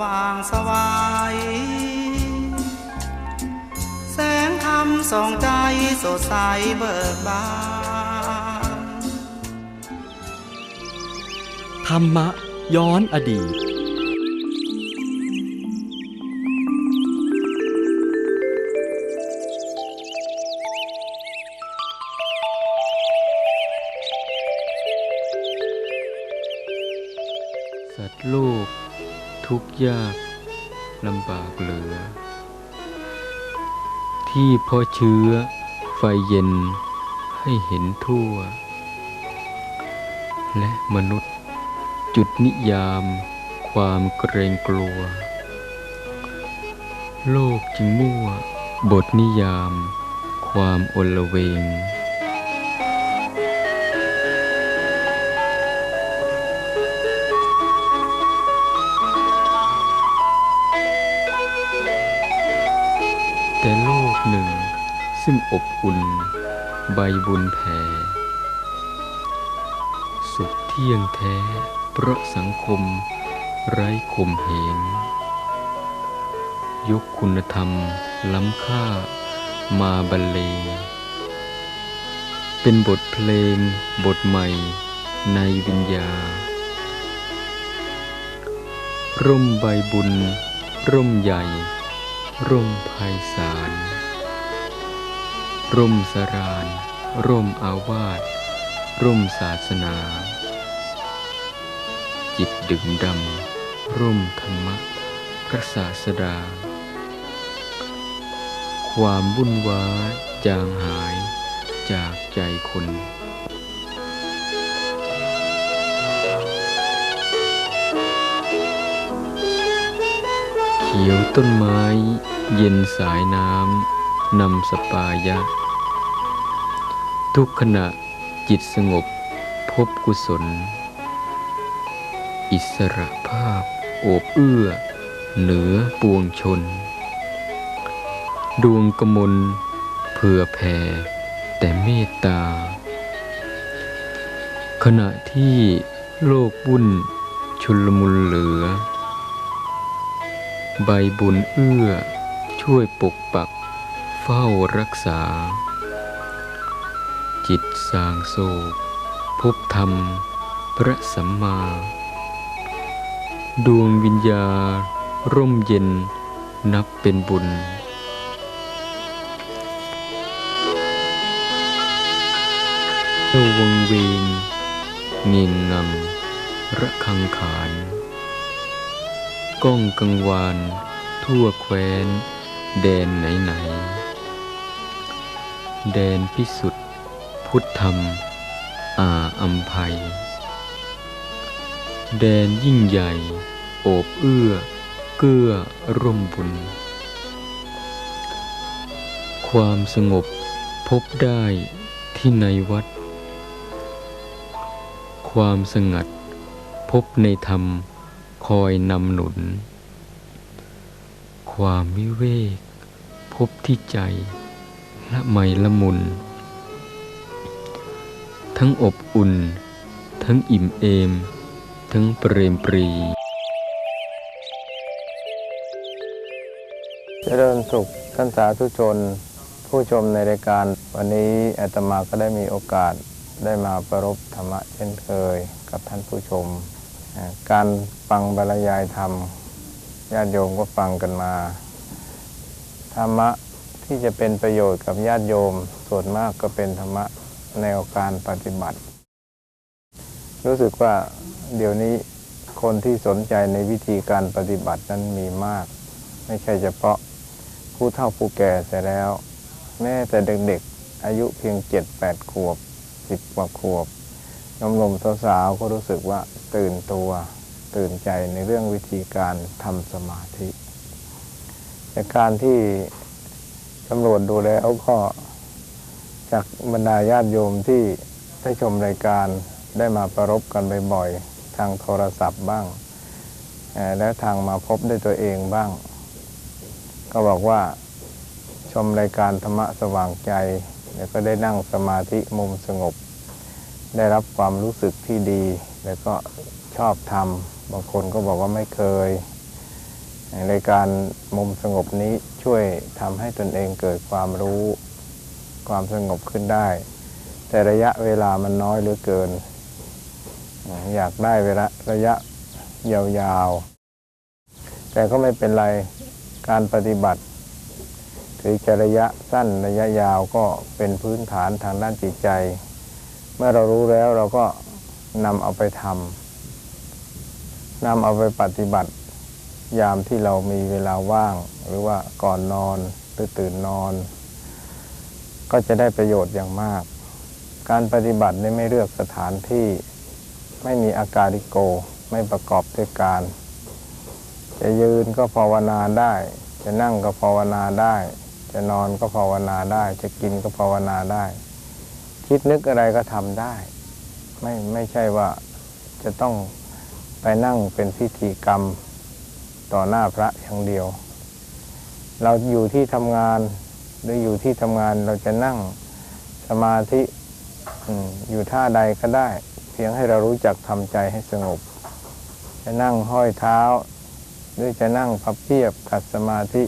ว่างสวายแสงธรรมส่องใจสดใสเบิกบานธรรมะย้อนอดีตสัตว์โลก ทุกข์ยากลำบากเหลือ ที่เพอเชื้อไฟเย็นให้เห็นทั่ว และมนุษย์จุดนิยามความเกรงกลัว โลกจึงมั่วบทนิยามความอลเวง หนึ่ง ซึ่งอบอุ่น ใบบุญแผ่สุขเที่ยงแท้ เพราะสังคม ไร้ข่มเหงยกคุณธรรม ล้ำค่ามาบรรเลงเป็นบทเพลง บทใหม่ในวิญญา ร่มใบบุญ ร่มใหญ่ ร่มไพศาล ร่มสราน ร่มอาวาสร่มศาสนา จิตดื่มดำ ร่มธรรมะพระศาสดา ความวุ่นวายจางหายจากใจคนเขียวต้นไม้ เย็นสายน้ำ นำสปายะ ทุกขณะจิตสงบพบกุศล อิสระภาพ โอบเอื้อ เหนือปวงชน ดวงกมลเผื่อแผ่แต่เมตตา ขณะที่โลกวุ่นชุลมุนเหลือ ใบบุญเอื้อช่วยปกปัก ฝ้ารักษา จิตสางโศกพบธรรม พระสัมมา ดวงวิญญาร่มเย็นนับเป็นบุญเจ้าวังเวงเงียงงำระคังขานก้องกังวาน ทั่วแคว้น แดนไหนไหน แดนพิสุทธิ์พุทธธรรม อาอัมภัย แดนยิ่งใหญ่ โอบเอื้อ เกื้อร่มบุญ ความสงบพบได้ที่ในวัด ความสงัดพบในธรรมคอยนำหนุน ความวิเวกพบที่ใจ ละไมละมุน ทั้งอบอุ่น ทั้งอิ่มเอม ทั้งเปรมปรีเจริญสุขท่านสาธุชน ผู้ชมในรายการ วันนี้อาตมาก็ได้มีโอกาสได้มาประรบธรรมะเช่นเคยกับท่านผู้ชม การฟังบรรยายธรรมญาติโยมก็ฟังกันมา ธรรมะ ที่จะเป็นประโยชน์กับญาติโยม ส่วนมากก็เป็นธรรมะแนวการปฏิบัติ รู้สึกว่าเดี๋ยวนี้คนที่สนใจในวิธีการปฏิบัตินั้นมีมาก ไม่ใช่เฉพาะผู้เฒ่าผู้แก่เสียแล้ว แม้แต่เด็กๆ อายุเพียงเจ็ดแปดขวบสิบกว่าขวบนมนมๆสาวๆก็รู้สึกว่าตื่นตัวตื่นใจในเรื่องวิธีการทำสมาธิจากการที่ ตำรวจดูแล้วก็จากบรรดาญาติโยมที่ได้ชมรายการได้มาประรบกันบ่อยๆทางโทรศัพท์บ้าง และทางมาพบด้วยตัวเองบ้าง ก็บอกว่าชมรายการธรรมะสว่างใจ แล้วก็ได้นั่งสมาธิมุมสงบ ได้รับความรู้สึกที่ดี แล้วก็ชอบทำบางคนก็บอกว่าไม่เคย ในการมุมสงบนี้ช่วยทำให้ตนเองเกิดความรู้ความสงบขึ้นได้ แต่ระยะเวลามันน้อยเหลือเกิน อยากได้เวลาระยะยาวๆ แต่ก็ไม่เป็นไรการปฏิบัติ ถือจะระยะสั้นระยะยาวก็เป็นพื้นฐานทางด้านจิตใจ เมื่อเรารู้แล้วเราก็นำเอาไปทำนำเอาไปปฏิบัติ ยามที่เรามีเวลาว่าง หรือว่าก่อนนอนหรือตื่นนอน ก็จะได้ประโยชน์อย่างมาก การปฏิบัติไม่เลือกสถานที่ไม่มีอาการิโก ไม่ประกอบด้วยการ จะยืนก็ภาวนาได้ จะนั่งก็ภาวนาได้ จะนอนก็ภาวนาได้ จะกินก็ภาวนาได้ คิดนึกอะไรก็ทำได้ ไม่ไม่ใช่ว่าจะต้องไปนั่งเป็นพิธีกรรม ต่อหน้าพระอย่างเดียว เราอยู่ที่ทำงานหรืออยู่ที่ทำงานเราจะนั่งสมาธิอยู่ท่าใดก็ได้ เพียงให้เรารู้จักทำใจให้สงบ จะนั่งห้อยเท้า หรือจะนั่งพับเพียบขัดสมาธิ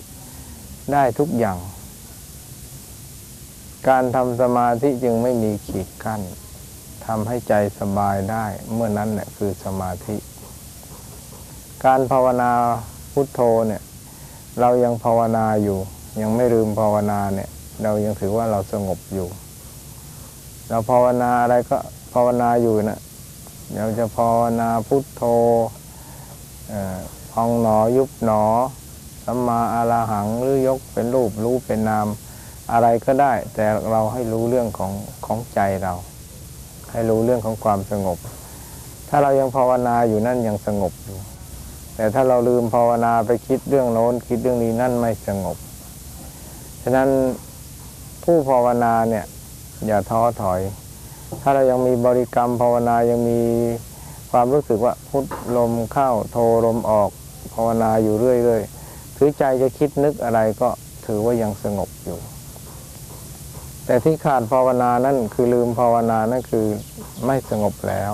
ได้ทุกอย่าง การทำสมาธิจึงไม่มีขีดกั้นทำให้ใจสบายได้ เมื่อนั้นแหละคือสมาธิ การภาวนาพุทโธเนี่ยเรายังภาวนาอยู่ ยังไม่ลืมภาวนาเนี่ย เรายังถือว่าเราสงบอยู่ เราภาวนาอะไรก็ภาวนาอยู่นะเราจะภาวนาพุทโธอ่อพองหนอยุบหนอสัมมาอาราหังหรือยกเป็นรูปรู้เป็นนามอะไรก็ได้ แต่เราให้รู้เรื่องของของใจเรา ให้รู้เรื่องของความสงบ ถ้าเรายังภาวนาอยู่นั่นยังสงบอยู่ แต่ถ้าเราลืมภาวนาไปคิดเรื่องโน้นคิดเรื่องนี้นั่นไม่สงบ ฉะนั้นผู้ภาวนาเนี่ยอย่าท้อถอย ถ้าเรายังมีบริกรรมภาวนายังมีความรู้สึกว่าพุทลมเข้าโทลมออกภาวนาอยู่เรื่อยๆถือใจจะคิดนึกอะไรก็ถือว่ายังสงบอยู่ แต่ที่ขาดภาวนานั่นคือลืมภาวนานั่นคือไม่สงบแล้ว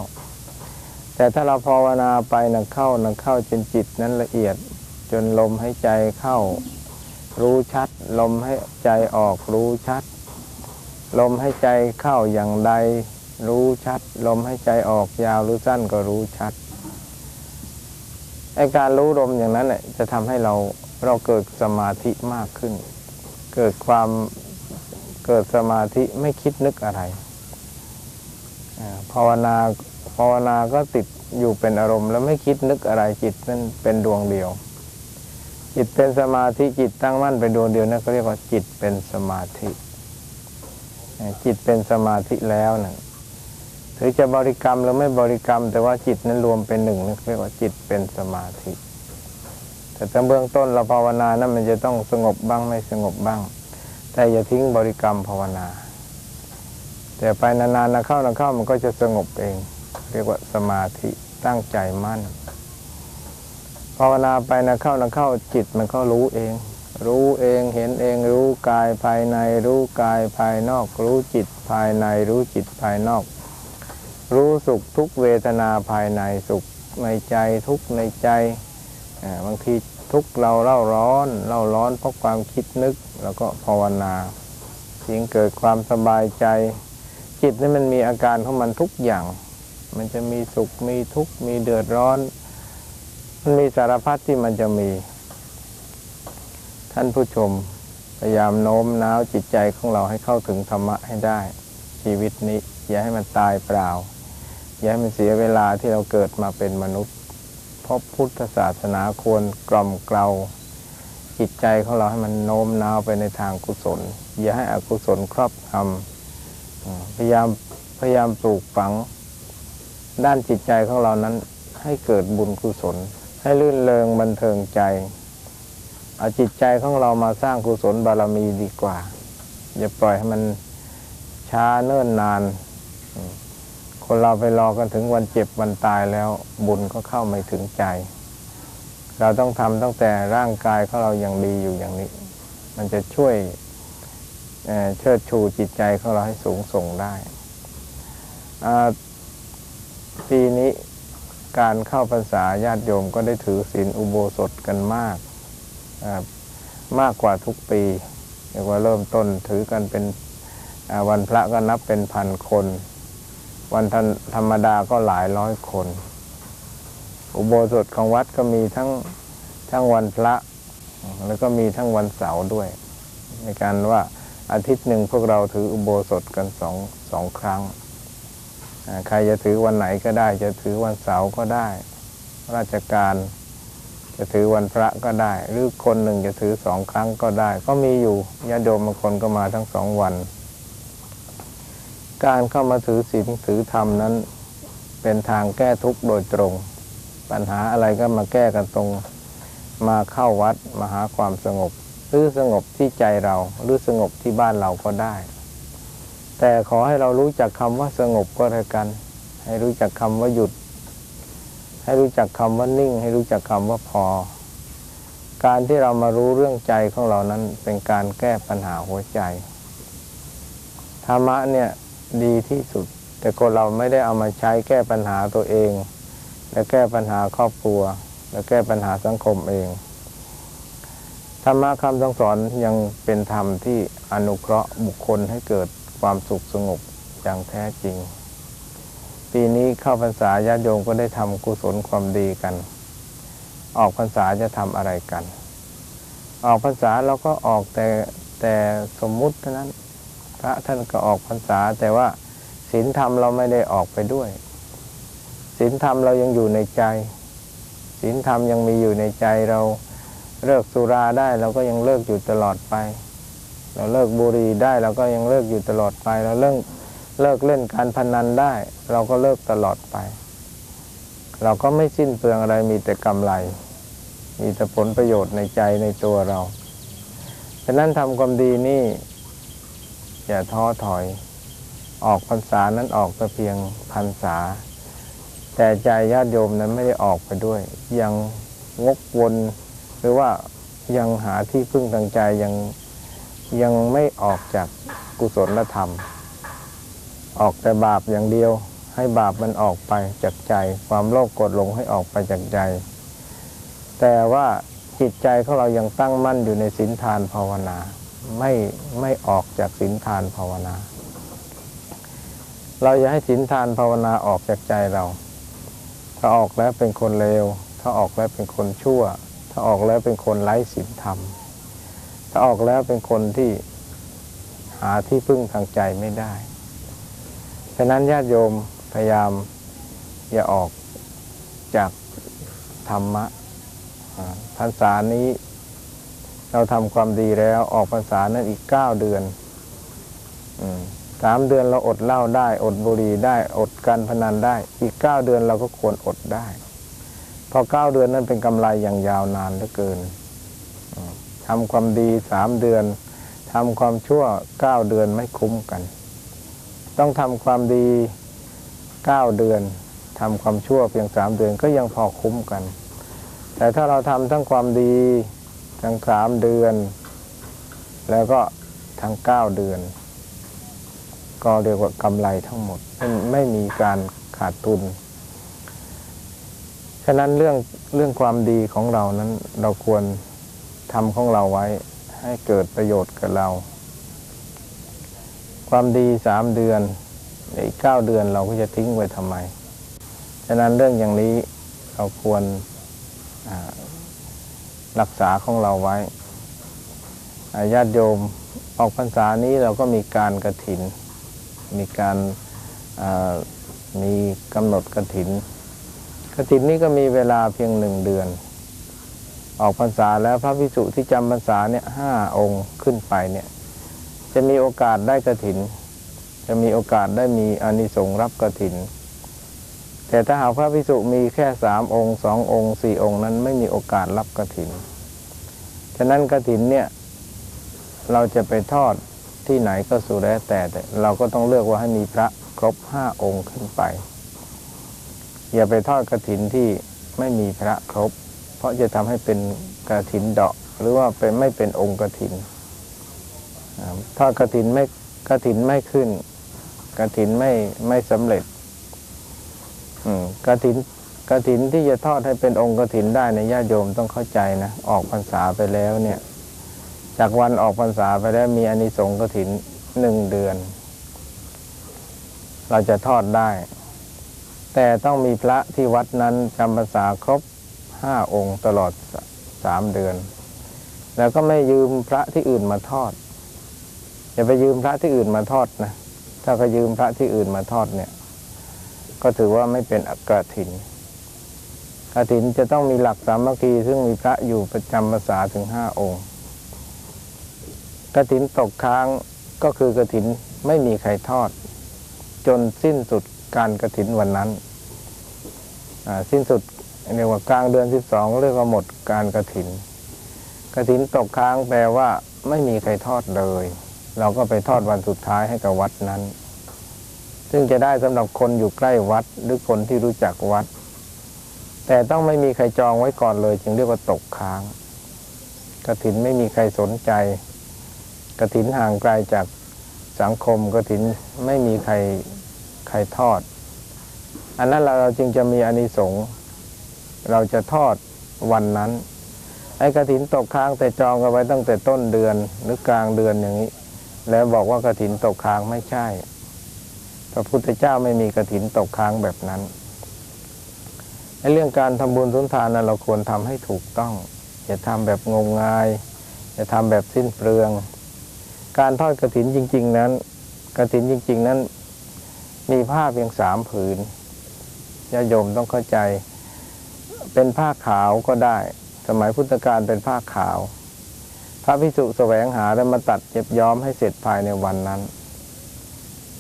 แต่ถ้าเราภาวนาไปนะเข้านะเข้าจนจิตนั้นละเอียด จนลมให้ใจเข้า รู้ชัด ลมให้ใจออกรู้ชัด ลมให้ใจเข้าอย่างใดรู้ชัด ลมให้ใจออกยาวหรือสั้นก็รู้ชัดไอการรู้ลมอย่างนั้นเนี่ยจะทำให้เราเราเกิดสมาธิมากขึ้น เกิดความเกิดสมาธิไม่คิดนึกอะไรภาวนา ภาวนาก็ติดอยู่เป็นอารมณ์ แล้วไม่คิดนึกอะไรจิตนั่นเป็นดวงเดียว จิตเป็นสมาธิจิตตั้งมั่นเป็นดวงเดียวนั่นก็เรียกว่าจิตเป็นสมาธิ จิตเป็นสมาธิแล้วนะถือจะบริกรรมหรือไม่บริกรรม แต่ว่าจิตนั้นรวมเป็นหนึ่งนั่นเรียกว่าจิตเป็นสมาธิ แต่ตั้งเบื้องต้นเราภาวนานั้นมันจะต้องสงบบ้างไม่สงบบ้าง แต่อย่าทิ้งบริกรรมภาวนา แต่ไปนานๆนะเข้านะเข้ามันก็จะสงบเอง รียกว่าสมาธิตั้งใจมั่นภาวนาไปนะเข้านะเข้าจิตมันก็รู้เอง รู้เองเห็นเองรู้กายภายใน รู้กายภายนอก รู้จิตภายใน รู้จิตภายนอก รู้สุขทุกเวทนาภายในสุขในใจทุกในใจบางทีทุกเราเล่าร้อนเล่าร้อนเพราะความคิดนึกแล้วก็ภาวนาจึงเกิดความสบายใจ จิตนี่มันมีอาการของมันทุกอย่าง มันจะมีสุขมีทุกข์มีเดือดร้อน มันมีสารพัดที่มันจะมี ท่านผู้ชมพยายามโน้มน้าวจิตใจของเราให้เข้าถึงธรรมะให้ได้ ชีวิตนี้ อย่าให้มันตายเปล่า อย่าให้มันเสียเวลาที่เราเกิดมาเป็นมนุษย์เพราะพุทธศาสนาควรกล่อมเกลาจิตใจของเราให้มันโน้มน้าวไปในทางกุศล อย่าให้อกุศลครอบงำพยายามพยายามปลูกฝัง ด้านจิตใจของเรานั้นให้เกิดบุญกุศล ให้ลื่นเริงบันเทิงใจ เอาจิตใจของเรามาสร้างกุศลบารมีดีกว่า อย่าปล่อยให้มันช้าเนิ่นนาน คนเราไปรอกันถึงวันเจ็บวันตายแล้วบุญก็เข้าไม่ถึงใจ เราต้องทำตั้งแต่ร่างกายของเรายังดีอยู่อย่างนี้ มันจะช่วยเเชิดชูจิตใจของเราให้สูงส่งได้ ปีนี้การเข้าพรรษาญาติโยมก็ได้ถือศีลอุโบสถกันมาก มากกว่าทุกปีเรียกว่าเริ่มต้นถือกันเป็นวันพระก็นับเป็นพันคน วันธรรมดาก็หลายร้อยคน อุโบสถของวัดก็มีทั้งทั้งวันพระ แล้วก็มีทั้งวันเสาร์ด้วย ในการว่าอาทิตย์หนึ่งพวกเราถืออุโบสถกันสองสองครั้ง ใครจะถือวันไหนก็ได้ จะถือวันเสาร์ก็ได้ ราชการจะถือวันพระก็ได้ หรือคนหนึ่งจะถือสองครั้งก็ได้ ก็มีอยู่ญาติโยมบางคนก็มาทั้งสองวัน การเข้ามาถือศีลถือธรรมนั้น เป็นทางแก้ทุกข์โดยตรง ปัญหาอะไรก็มาแก้กันตรง มาเข้าวัดมาหาความสงบ หรือสงบที่ใจเราหรือสงบที่บ้านเราก็ได้ แต่ขอให้เรารู้จักคำว่าสงบก็แล้วกัน ให้รู้จักคำว่าหยุด ให้รู้จักคำว่านิ่ง ให้รู้จักคำว่าพอ การที่เรามารู้เรื่องใจของเรานั้นเป็นการแก้ปัญหาหัวใจธรรมะเนี่ยดีที่สุด แต่คนเราไม่ได้เอามาใช้แก้ปัญหาตัวเอง และแก้ปัญหาครอบครัว และแก้ปัญหาสังคมเองธรรมะคำสั่งสอนยังเป็นธรรมที่อนุเคราะห์บุคคลให้เกิด ความสุขสงบอย่างแท้จริง ปีนี้เข้าพรรษาญาติโยมก็ได้ทำกุศลความดีกัน ออกพรรษาจะทำอะไรกัน ออกพรรษาเราก็ออกแต่แต่สมมุติเท่านั้น พระท่านก็ออกพรรษา แต่ว่าศีลธรรมเราไม่ได้ออกไปด้วยศีลธรรมเรายังอยู่ในใจศีลธรรมยังมีอยู่ในใจเราเลิกสุราได้เราก็ยังเลิกอยู่ตลอดไป เราเลิกบุหรี่ได้เราก็ยังเลิกอยู่ตลอดไป เราเลิกเลิกเล่นการพนันได้ เราก็เลิกตลอดไป เราก็ไม่สิ้นเปลืองอะไรมีแต่กำไร มีแต่ผลประโยชน์ในใจในตัวเราฉะนั้นทำความดีนี่ อย่าท้อถอย ออกพรรษานั้นออกแต่เพียงพรรษา แต่ใจญาติโยมนั้นไม่ได้ออกไปด้วย ยังงกวนหรือว่ายังหาที่พึ่งทางใจยัง ยังไม่ออกจากกุศลธรรม ออกแต่บาปอย่างเดียว ให้บาปมันออกไปจากใจ ความโลภโกรธหลงให้ออกไปจากใจ แต่ว่าจิตใจของเรายังตั้งมั่นอยู่ในศีลทานภาวนา ไม่ไม่ออกจากศีลทานภาวนา เราอย่าให้ศีลทานภาวนาออกจากใจเรา ถ้าออกแล้วเป็นคนเลวถ้าออกแล้วเป็นคนชั่ว ถ้าออกแล้วเป็นคนไร้ศีลธรรม ถ้าออกแล้วเป็นคนที่หาที่พึ่งทางใจไม่ได้ ฉะนั้นญาติโยมพยายามอย่าออกจากธรรมะพรรษานี้เราทำความดีแล้วออกพรรษานั้นอีกเก้าเดือนสามเดือนเราอดเหล้าได้ อดบุหรี่ได้ อดการพนันได้ อีกเก้าเดือนเราก็ควรอดได้ เพราะเก้าเดือนนั้นเป็นกำไรอย่างยาวนานเหลือเกิน ทำความดีสามเดือนทำความชั่วเก้าเดือนไม่คุ้มกัน ต้องทำความดีเก้าเดือนทำความชั่วเพียงสามเดือนก็ยังพอคุ้มกัน แต่ถ้าเราทำทั้งความดีทั้งสามเดือน แล้วก็ทั้งเก้าเดือน ก็เรียกว่ากำไรทั้งหมดไม่ไม่มีการขาดทุน ฉะนั้นเรื่องเรื่องความดีของเรานั้นเราควร ทำของเราไว้ ให้เกิดประโยชน์กับเรา ความดีสามเดือนอีกเก้าเดือนเราก็จะทิ้งไว้ทำไม ฉะนั้นเรื่องอย่างนี้เราควรรักษาของเราไว้ญาติโยมออกพรรษานี้เราก็มีการกระถิน มีการมีกำหนดกระถินกระถินนี้ก็มีเวลาเพียงหนึ่งเดือน ออกพรรษาแล้วพระพิสุที่จำพรรษาเนี่ยห้าองค์ขึ้นไปเนี่ยจะมีโอกาสได้กระถิน จะมีโอกาสได้มีอนิสงส์รับกระถิน แต่ถ้าหากพระพิสุมีแค่สามองค์สององค์สี่องค์นั้นไม่มีโอกาสรับกระถิน ฉะนั้นกระถินเนี่ยเราจะไปทอดที่ไหนก็สุดแล้วแต่แต่เราก็ต้องเลือกว่าให้มีพระครบห้าองค์ขึ้นไป อย่าไปทอดกระถินที่ไม่มีพระครบ ราะจะทำให้เป็นกระถินเดาะหรือว่าเป็นไม่เป็นองค์กระถิน ถ้ากระถินไม่กระถินไม่ขึ้นกระถินไม่ไม่สำเร็จกระถินกระถินที่จะทอดให้เป็นองค์กระถินได้ในญาติโยมต้องเข้าใจนะออกพรรษาไปแล้วเนี่ย จากวันออกพรรษาไปแล้วมีอนิสงส์กระถินหนึ่งเดือน เราจะทอดได้ แต่ต้องมีพระที่วัดนั้นจำพรรษาครบ ห้าองค์ตลอดสามเดือน แล้วก็ไม่ยืมพระที่อื่นมาทอด อย่าไปยืมพระที่อื่นมาทอดนะ ถ้าก็ยืมพระที่อื่นมาทอดเนี่ย ก็ถือว่าไม่เป็นกระถินกระถินจะต้องมีหลักสามัคคีซึ่งมีพระอยู่ประจำพรรษาถึงห้าองค์กระถินตกค้างก็คือกระถินไม่มีใครทอด จนสิ้นสุดการกระถินวันนั้น สิ้นสุด เรียกว่ากลางเดือนสิบสองเรียกว่าหมดการกระถินกระถินตกค้างแปลว่าไม่มีใครทอดเลย เราก็ไปทอดวันสุดท้ายให้กับวัดนั้น ซึ่งจะได้สำหรับคนอยู่ใกล้วัดหรือคนที่รู้จักวัด แต่ต้องไม่มีใครจองไว้ก่อนเลย จึงเรียกว่าตกค้างกระถินไม่มีใครสนใจกระถินห่างไกลจากสังคมกระถินไม่มีใครใครทอด อันนั้นเราเราจึงจะมีอานิสงส์ เราจะทอดวันนั้น ไอ้กระถินตกค้างแต่จองกันไว้ตั้งแต่ต้นเดือนหรือกลางเดือนอย่างนี้ แล้วบอกว่ากระถินตกค้างไม่ใช่ พระพุทธเจ้าไม่มีกระถินตกค้างแบบนั้นในเรื่องการทำบุญสุนทานนะเราควรทำให้ถูกต้อง อย่าทำแบบงมงาย อย่าทำแบบสิ้นเปลือง การทอดกระถินจริง ๆ นั้นกระถินจริง ๆ นั้นมีผ้าเพียงสามผืนญาโยมต้องเข้าใจ เป็นผ้าขาวก็ได้ สมัยพุทธกาลเป็นผ้าขาว พระพิสุแสวงหาแล้วมาตัดเย็บย้อมให้เสร็จภายในวันนั้น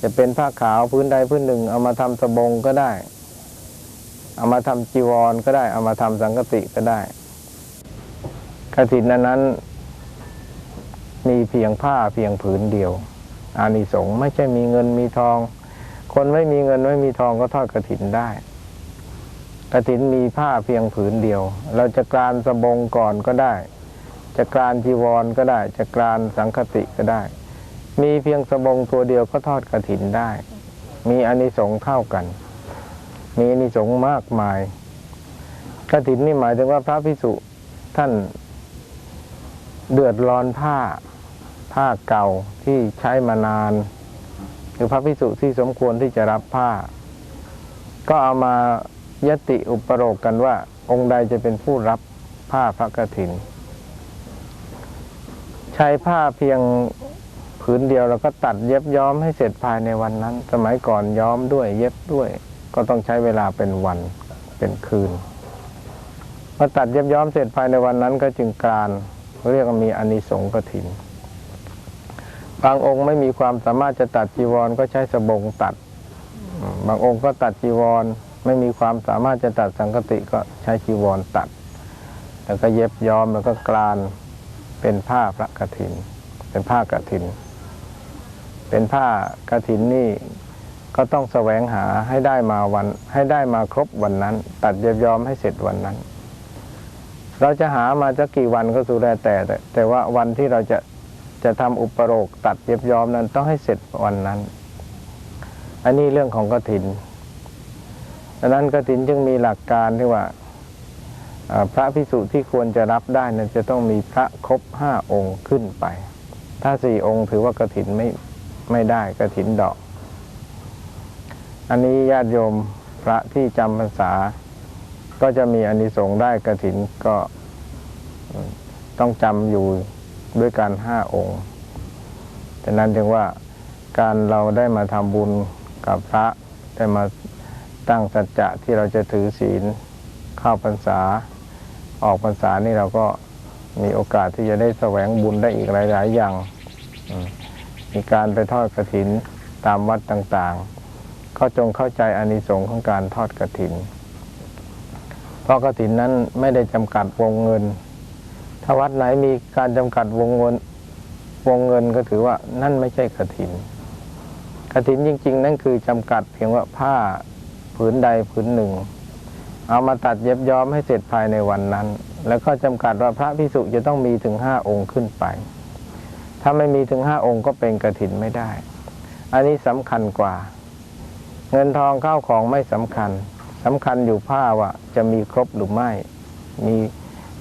จะเป็นผ้าขาวพื้นใดพื้นหนึ่ง เอามาทำสบงก็ได้ เอามาทำจีวรก็ได้ เอามาทำสังกติก็ได้กฐินนั้นนั้น มีเพียงผ้าเพียงผืนเดียว อานิสงส์ไม่ใช่มีเงินมีทอง คนไม่มีเงินไม่มีทองก็ทอดกระถินได้ กระถินมีผ้าเพียงผืนเดียว เราจะกรานสบงก่อนก็ได้ จะกรานจีวรก็ได้ จะกรานสังคติก็ได้ มีเพียงสบงตัวเดียวก็ทอดกระถินได้ มีอนิสงส์เท่ากัน มีอนิสงส์มากมายกระถินนี่หมายถึงว่าพระพิสุท่านเดือดร้อนผ้าผ้าเก่าที่ใช้มานานหรือพระพิสุที่สมควรที่จะรับผ้า ก็เอามา ยติอุปโรกกันว่า องค์ใดจะเป็นผู้รับผ้าพระกฐิน ใช้ผ้าเพียงผืนเดียวแล้วก็ตัดเย็บย้อมให้เสร็จภายในวันนั้น สมัยก่อนย้อมด้วยเย็บด้วย ก็ต้องใช้เวลาเป็นวันเป็นคืนพอตัดเย็บย้อมเสร็จภายในวันนั้นก็จึงการเรียกมีอานิสงส์กฐิน บางองค์ไม่มีความสามารถจะตัดจีวรก็ใช้สบงตัด บางองค์ก็ตัดจีวร ไม่มีความสามารถจะตัดสังกติก็ใช้จีวรตัด แล้วก็เย็บย้อมแล้วก็กลานเป็นผ้าพระกฐิน เป็นผ้ากฐิน เป็นผ้ากฐินนี่ก็ต้องแสวงหาให้ได้มาวัน ให้ได้มาครบวันนั้น ตัดเย็บย้อมให้เสร็จวันนั้น เราจะหามาจะกี่วันก็สุดแล้วแต่แต่ แต่ว่าวันที่เราจะจะทำอุปโรกตัดเย็บย้อมนั้นต้องให้เสร็จวันนั้น อันนี้เรื่องของกฐิน ดังนั้นกฐินจึงมีหลักการที่ว่าพระพิสุที่ควรจะรับได้นั้นจะต้องมีพระครบห้าองค์ขึ้นไป ถ้าสี่องค์ถือว่ากฐินไม่ไม่ได้กฐินดอก อันนี้ญาติโยมพระที่จำพรรษา ก็จะมีอานิสงส์ได้กฐินก็ต้องจำอยู่ด้วยกันห้าองค์แต่นั้นจึงว่าการเราได้มาทำบุญกับพระได้มา ตั้งสัจจะที่เราจะถือศีลเข้าพรรษา ออกพรรษานี่เราก็มีโอกาสที่จะได้แสวงบุญได้อีกหลาย ๆ อย่าง มีการไปทอดกระถินตามวัดต่างๆ ก็จงเข้าใจอานิสงส์ของการทอดกระถิน เพราะกฐินนั้นไม่ได้จำกัดวงเงิน ถ้าวัดไหนมีการจำกัดวงเงินวงเงินก็ถือว่านั่นไม่ใช่กฐินกฐินจริง ๆ นั่นคือจำกัดเพียงว่าผ้า ผืนใดผืนหนึ่ง เอามาตัดเย็บย้อมให้เสร็จภายในวันนั้น แล้วก็จำกัดว่าพระพิสุจะต้องมีถึงห้าองค์ขึ้นไป ถ้าไม่มีถึงห้าองค์ก็เป็นกฐินไม่ได้ อันนี้สำคัญกว่า เงินทองข้าวของไม่สำคัญสำคัญอยู่ผ้าว่าจะมีครบหรือไม่ มี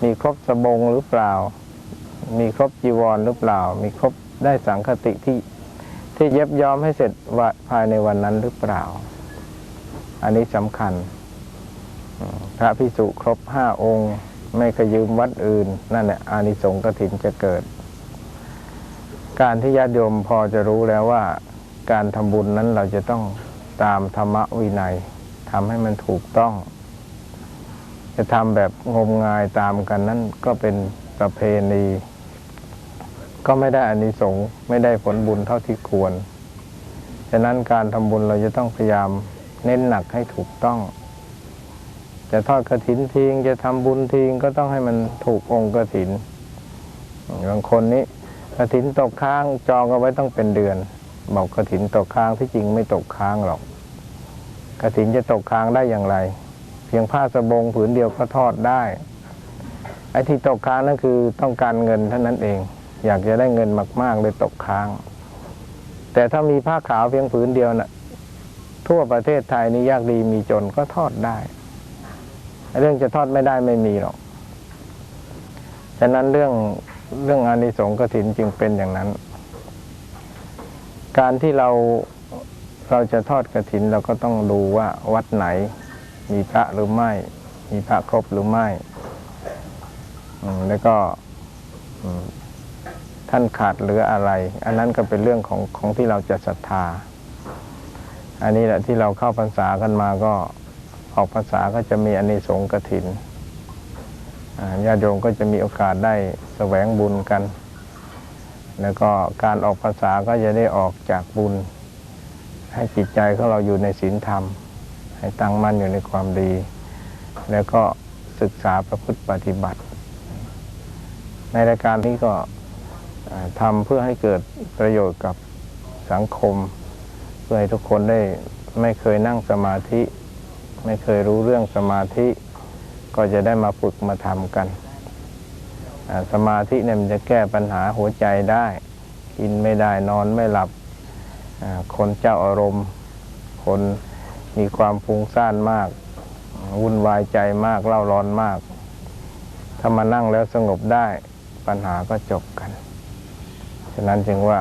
มีครบสบงหรือเปล่า มีครบจีวรหรือเปล่า มีครบได้สังคติที่ที่เย็บย้อมให้เสร็จว่าภายในวันนั้นหรือเปล่า อันนี้สำคัญ พระพิสุครบห้าองค์ ไม่ขยืมวัดอื่น นั่นแหละอานิสงส์กฐินจะเกิด การที่ญาติโยมพอจะรู้แล้วว่า การทำบุญนั้นเราจะต้องตามธรรมวินัยทำให้มันถูกต้อง จะทำแบบงมงายตามกันนั่นก็เป็นประเพณี ก็ไม่ได้อานิสงส์ไม่ได้ผลบุญเท่าที่ควร ฉะนั้นการทำบุญเราจะต้องพยายาม เน้นหนักให้ถูกต้อง จะทอดกระถินทิ้งจะทำบุญทิ้งก็ต้องให้มันถูกองค์กระถินบางคนนี้กระถินตกค้างจองเอาไว้ต้องเป็นเดือน บอกกระถินตกค้างที่จริงไม่ตกค้างหรอกกระถินจะตกค้างได้อย่างไร เพียงผ้าสบงผืนเดียวก็ทอดได้ไอ้ที่ตกค้างนั่นคือต้องการเงินเท่านั้นเอง อยากจะได้เงินมากๆเลยตกค้าง แต่ถ้ามีผ้าขาวเพียงผืนเดียวน่ะ ทั่วประเทศไทยนี่ยากดีมีจนก็ทอดได้ เรื่องจะทอดไม่ได้ไม่มีหรอกฉะนั้นเรื่องเรื่องอานิสงส์กฐินจึงเป็นอย่างนั้น การที่เราเราจะทอดกฐินเราก็ต้องดูว่าวัดไหน มีพระหรือไม่ มีพระครบหรือไม่แล้วก็ท่านขาดเหลืออะไร อันนั้นก็เป็นเรื่องของของที่เราจะศรัทธา อันนี้แหละที่เราเข้าพรรษากันมาก็ออกพรรษาก็จะมีอานิสงส์กฐินญาติโยมก็จะมีโอกาสได้แสวงบุญกัน แล้วก็การออกพรรษาก็จะได้ออกจากบุญ ให้จิตใจของเราอยู่ในศีลธรรม ให้ตั้งมั่นอยู่ในความดี แล้วก็ศึกษาประพฤติปฏิบัติ ในรายการนี้ก็ทำเพื่อให้เกิดประโยชน์กับสังคม เพื่อให้ทุกคนได้ไม่เคยนั่งสมาธิ ไม่เคยรู้เรื่องสมาธิ ก็จะได้มาฝึกมาทำกันสมาธิเนี่ยมันจะแก้ปัญหาหัวใจได้ กินไม่ได้นอนไม่หลับคนเจ้าอารมณ์ คนมีความฟุ้งซ่านมาก วุ่นวายใจมากเล่าร้อนมาก ถ้ามานั่งแล้วสงบได้ปัญหาก็จบกัน ฉะนั้นจึงว่า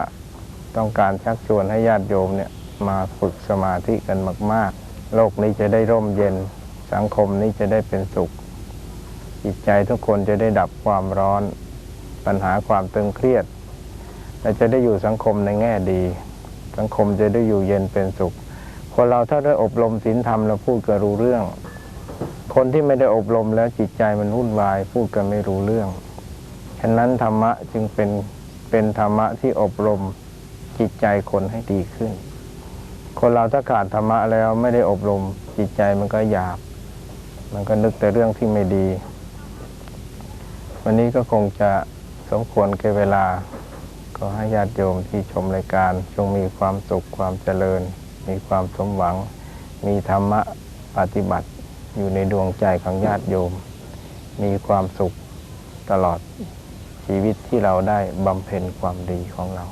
ต้องการชักชวนให้ญาติโยมเนี่ย มาฝึกสมาธิกันมาก ๆ โลกนี้จะได้ร่มเย็น สังคมนี้จะได้เป็นสุข จิตใจทุกคนจะได้ดับความร้อน ปัญหาความตึงเครียด และจะได้อยู่สังคมในแง่ดี สังคมจะได้อยู่เย็นเป็นสุข คนเราถ้าได้อบรมศีลธรรมเราพูดกันรู้เรื่อง คนที่ไม่ได้อบรมแล้วจิตใจมันวุ่นวาย พูดกันไม่รู้เรื่อง ฉะนั้นธรรมะจึงเป็นเป็นธรรมะที่อบรมจิตใจคนให้ดีขึ้น คนเราถ้าขาดธรรมะแล้วไม่ได้อบรมจิตใจมันก็หยาบ มันก็นึกแต่เรื่องที่ไม่ดี วันนี้ก็คงจะสมควรแก่เวลา ก็ให้ญาติโยมที่ชมรายการจงมีความสุขความเจริญ มีความสมหวัง มีธรรมะปฏิบัติอยู่ในดวงใจของญาติโยม มีความสุขตลอดชีวิตที่เราได้บำเพ็ญความดีของเรา